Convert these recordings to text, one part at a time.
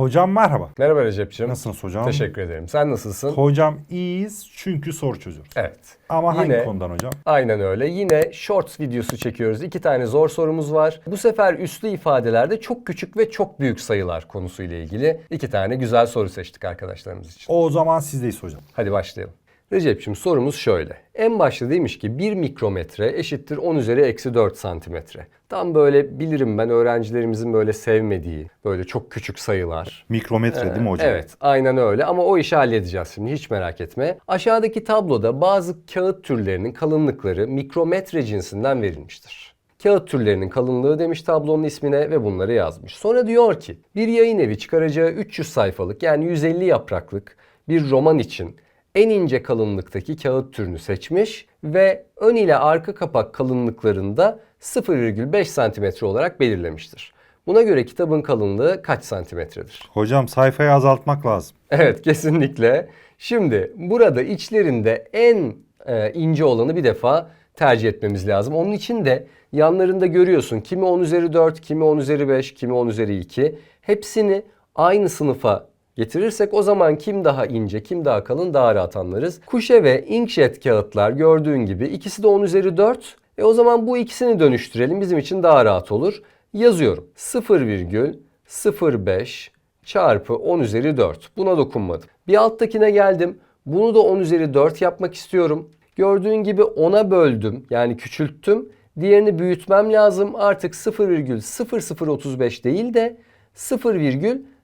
Hocam merhaba. Merhaba Recep'ciğim. Nasılsınız hocam? Teşekkür ederim. Sen nasılsın? Hocam iyiyiz çünkü soru çözüyoruz. evet. Ama hangi Yine- konudan hocam? Aynen öyle. Yine shorts videosu çekiyoruz. İki tane zor sorumuz var. Bu sefer üslü ifadelerde çok küçük ve çok büyük sayılar konusuyla ilgili iki tane güzel soru seçtik arkadaşlarımız için. O zaman sizdeyiz hocam. Hadi başlayalım. Recep'ciğim sorumuz şöyle. En başta demiş ki 1 mikrometre eşittir 10 üzeri eksi 4 santimetre. Tam böyle bilirim ben öğrencilerimizin böyle sevmediği böyle çok küçük sayılar. Mikrometre değil mi hocam? Evet, aynen öyle ama o işi halledeceğiz şimdi hiç merak etme. Aşağıdaki tabloda bazı kağıt türlerinin kalınlıkları mikrometre cinsinden verilmiştir. Kağıt türlerinin kalınlığı demiş tablonun ismine ve bunları yazmış. Sonra diyor ki bir yayın evi çıkaracağı 300 sayfalık yani 150 yapraklık bir roman için en ince kalınlıktaki kağıt türünü seçmiş ve ön ile arka kapak kalınlıklarında 0,5 santimetre olarak belirlemiştir. Buna göre kitabın kalınlığı kaç santimetredir? Hocam sayfayı azaltmak lazım. Evet kesinlikle. Şimdi burada içlerinde en e, ince olanı bir defa tercih etmemiz lazım. Onun için de yanlarında görüyorsun kimi 10 üzeri 4, kimi 10 üzeri 5, kimi 10 üzeri 2. Hepsini aynı sınıfa getirirsek o zaman kim daha ince, kim daha kalın daha rahat anlarız. Kuşe ve inkjet kağıtlar gördüğün gibi ikisi de 10 üzeri 4. E o zaman bu ikisini dönüştürelim bizim için daha rahat olur. Yazıyorum 0,05 çarpı 10 üzeri 4. Buna dokunmadım. Bir alttakine geldim. Bunu da 10 üzeri 4 yapmak istiyorum. Gördüğün gibi 10'a böldüm. Yani küçülttüm. Diğerini büyütmem lazım. Artık 0,0035 değil de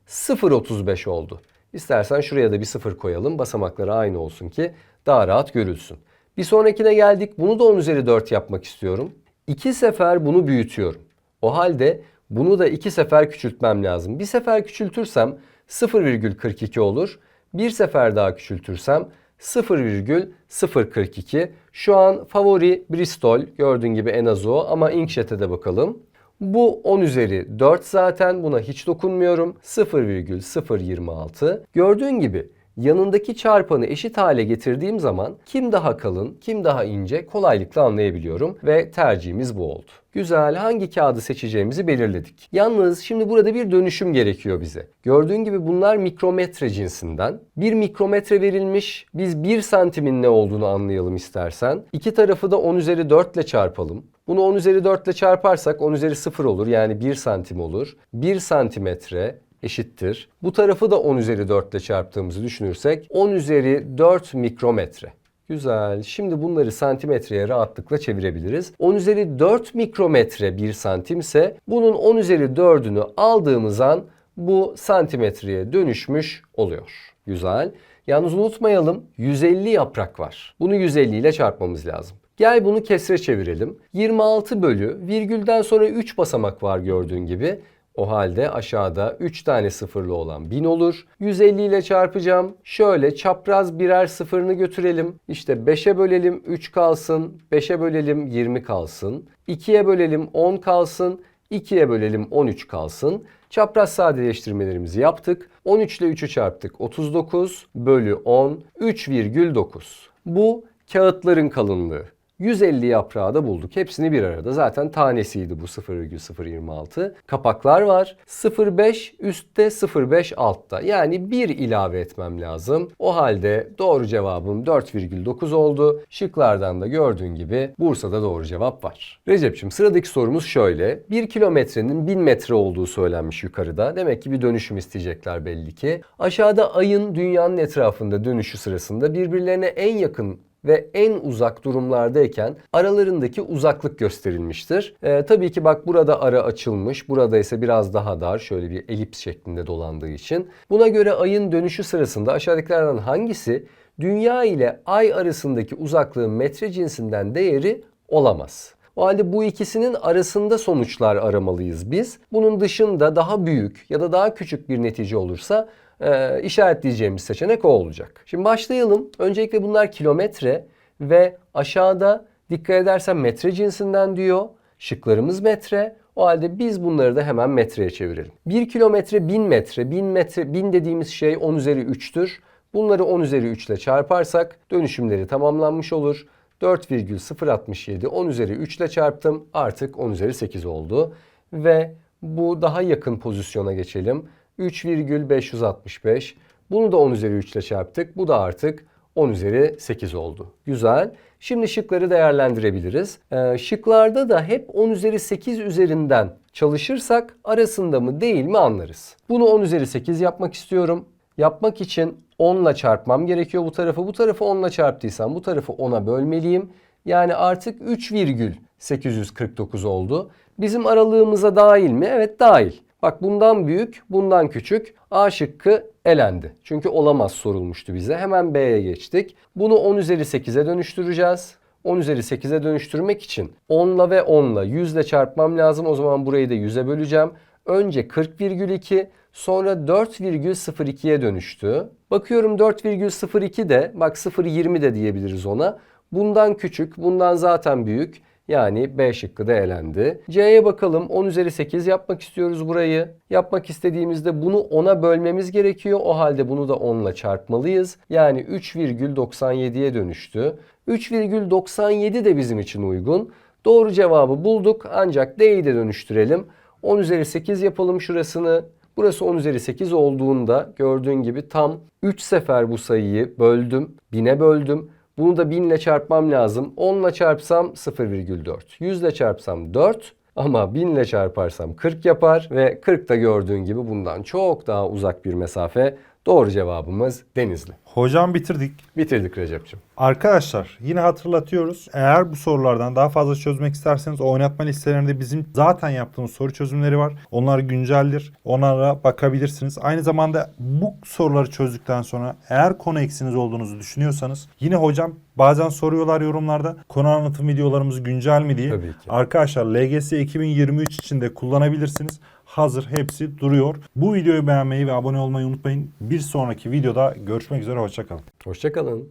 0,035 oldu. İstersen şuraya da bir sıfır koyalım. Basamakları aynı olsun ki daha rahat görülsün. Bir sonrakine geldik. Bunu da 10 üzeri 4 yapmak istiyorum. İki sefer bunu büyütüyorum. O halde bunu da iki sefer küçültmem lazım. Bir sefer küçültürsem 0,42 olur. Bir sefer daha küçültürsem 0,042. Şu an favori Bristol gördüğün gibi en az o ama Inkjet'e de bakalım. Bu 10 üzeri 4 zaten buna hiç dokunmuyorum. 0,026. Gördüğün gibi yanındaki çarpanı eşit hale getirdiğim zaman kim daha kalın, kim daha ince kolaylıkla anlayabiliyorum ve tercihimiz bu oldu. Güzel hangi kağıdı seçeceğimizi belirledik. Yalnız şimdi burada bir dönüşüm gerekiyor bize. Gördüğün gibi bunlar mikrometre cinsinden. Bir mikrometre verilmiş. Biz 1 santimin ne olduğunu anlayalım istersen. İki tarafı da 10 üzeri 4 ile çarpalım. Bunu 10 üzeri 4 ile çarparsak 10 üzeri 0 olur yani 1 santim olur. 1 santimetre eşittir. Bu tarafı da 10 üzeri 4 ile çarptığımızı düşünürsek 10 üzeri 4 mikrometre. Güzel. Şimdi bunları santimetreye rahatlıkla çevirebiliriz. 10 üzeri 4 mikrometre 1 santimse bunun 10 üzeri 4'ünü aldığımız an bu santimetreye dönüşmüş oluyor. Güzel. Yalnız unutmayalım 150 yaprak var. Bunu 150 ile çarpmamız lazım. Gel bunu kesre çevirelim. 26 bölü virgülden sonra 3 basamak var gördüğün gibi. O halde aşağıda 3 tane sıfırlı olan 1000 olur. 150 ile çarpacağım. Şöyle çapraz birer sıfırını götürelim. İşte 5'e bölelim 3 kalsın. 5'e bölelim 20 kalsın. 2'ye bölelim 10 kalsın. 2'ye bölelim 13 kalsın. Çapraz sadeleştirmelerimizi yaptık. 13 ile 3'ü çarptık. 39 bölü 10 3,9. Bu kağıtların kalınlığı. 150 yaprağı da bulduk. Hepsini bir arada. Zaten tanesiydi bu 0,026. Kapaklar var. 0,5 üstte 0,5 altta. Yani 1 ilave etmem lazım. O halde doğru cevabım 4,9 oldu. Şıklardan da gördüğün gibi Bursa'da doğru cevap var. Recep'ciğim sıradaki sorumuz şöyle. 1 kilometrenin 1000 metre olduğu söylenmiş yukarıda. Demek ki bir dönüşüm isteyecekler belli ki. Aşağıda ayın dünyanın etrafında dönüşü sırasında birbirlerine en yakın ve en uzak durumlardayken aralarındaki uzaklık gösterilmiştir. Ee, tabii ki bak burada ara açılmış, burada ise biraz daha dar, şöyle bir elips şeklinde dolandığı için. Buna göre ayın dönüşü sırasında aşağıdakilerden hangisi Dünya ile ay arasındaki uzaklığın metre cinsinden değeri olamaz? O halde bu ikisinin arasında sonuçlar aramalıyız biz. Bunun dışında daha büyük ya da daha küçük bir netice olursa e, işaretleyeceğimiz seçenek o olacak. Şimdi başlayalım. Öncelikle bunlar kilometre ve aşağıda dikkat edersen metre cinsinden diyor. Şıklarımız metre. O halde biz bunları da hemen metreye çevirelim. 1 kilometre 1000 metre. 1000 metre 1000 dediğimiz şey 10 üzeri 3'tür. Bunları 10 üzeri 3 ile çarparsak dönüşümleri tamamlanmış olur. 4,067 10 üzeri 3 ile çarptım. Artık 10 üzeri 8 oldu. Ve bu daha yakın pozisyona geçelim. 3,565. Bunu da 10 üzeri 3 ile çarptık. Bu da artık 10 üzeri 8 oldu. Güzel. Şimdi şıkları değerlendirebiliriz. Ee, şıklarda da hep 10 üzeri 8 üzerinden çalışırsak arasında mı değil mi anlarız. Bunu 10 üzeri 8 yapmak istiyorum. Yapmak için 10 ile çarpmam gerekiyor bu tarafı. Bu tarafı 10 ile çarptıysam bu tarafı 10'a bölmeliyim. Yani artık 3,849 oldu. Bizim aralığımıza dahil mi? Evet dahil. Bak bundan büyük, bundan küçük. A şıkkı elendi. Çünkü olamaz sorulmuştu bize. Hemen B'ye geçtik. Bunu 10 üzeri 8'e dönüştüreceğiz. 10 üzeri 8'e dönüştürmek için 10 ile ve 10 ile 100 ile çarpmam lazım. O zaman burayı da 100'e böleceğim. Önce 40,2 sonra 4,02'ye dönüştü. Bakıyorum 4,02 de bak 0,20 de diyebiliriz ona. Bundan küçük, bundan zaten büyük. Yani B şıkkı da elendi. C'ye bakalım. 10 üzeri 8 yapmak istiyoruz burayı. Yapmak istediğimizde bunu 10'a bölmemiz gerekiyor. O halde bunu da 10 ile çarpmalıyız. Yani 3,97'ye dönüştü. 3,97 de bizim için uygun. Doğru cevabı bulduk ancak D'yi de dönüştürelim. 10 üzeri 8 yapalım şurasını. Burası 10 üzeri 8 olduğunda gördüğün gibi tam 3 sefer bu sayıyı böldüm. 1000'e böldüm. Bunu da 1000 ile çarpmam lazım. 10 ile çarpsam 0,4. 100 ile çarpsam 4. Ama 1000 ile çarparsam 40 yapar ve 40 da gördüğün gibi bundan çok daha uzak bir mesafe. Doğru cevabımız Denizli. Hocam bitirdik. Bitirdik Recep'ciğim. Arkadaşlar yine hatırlatıyoruz. Eğer bu sorulardan daha fazla çözmek isterseniz oynatma listelerinde bizim zaten yaptığımız soru çözümleri var. Onlar günceldir. Onlara bakabilirsiniz. Aynı zamanda bu soruları çözdükten sonra eğer konu eksiniz olduğunuzu düşünüyorsanız yine hocam bazen soruyorlar yorumlarda konu anlatım videolarımız güncel mi diye. Tabii ki. Arkadaşlar LGS 2023 için de kullanabilirsiniz. Hazır hepsi duruyor. Bu videoyu beğenmeyi ve abone olmayı unutmayın. Bir sonraki videoda görüşmek üzere. Hoşçakalın. Hoşçakalın.